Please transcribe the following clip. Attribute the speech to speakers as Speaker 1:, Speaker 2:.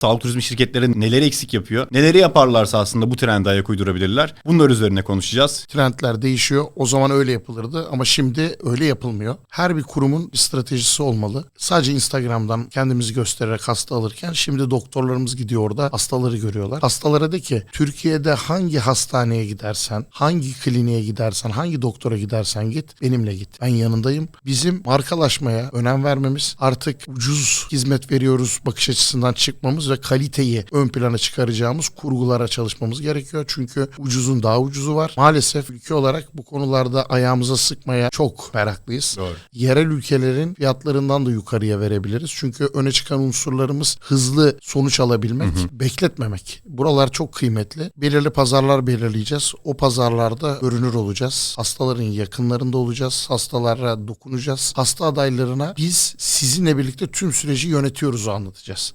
Speaker 1: Sağlık turizmi şirketleri neleri eksik yapıyor? Neleri yaparlarsa aslında bu trende ayak uydurabilirler. Bunlar üzerine konuşacağız.
Speaker 2: Trendler değişiyor. O zaman öyle yapılırdı ama şimdi öyle yapılmıyor. Her bir kurumun bir stratejisi olmalı. Sadece Instagram'dan kendimizi göstererek hasta alırken şimdi doktorlarımız gidiyor orada hastaları görüyorlar. Hastalara de ki Türkiye'de hangi hastaneye gidersen, hangi kliniğe gidersen, hangi doktora gidersen git benimle git. Ben yanındayım. Bizim markalaşmaya önem vermemiz, artık ucuz hizmet veriyoruz bakış açısından çıkmamız ve kaliteyi ön plana çıkaracağımız kurgulara çalışmamız gerekiyor. Çünkü ucuzun daha ucuzu var. Maalesef ülke olarak bu konularda ayağımıza sıkmaya çok meraklıyız.
Speaker 1: Doğru.
Speaker 2: Yerel ülkelerin fiyatlarından da yukarıya verebiliriz. Çünkü öne çıkan unsurlarımız hızlı sonuç alabilmek, bekletmemek. Buralar çok kıymetli. Belirli pazarlar belirleyeceğiz. O pazarlarda görünür olacağız. Hastaların yakınlarında olacağız. Hastalara dokunacağız. Hasta adaylarına biz sizinle birlikte tüm süreci yönetiyoruz anlatacağız.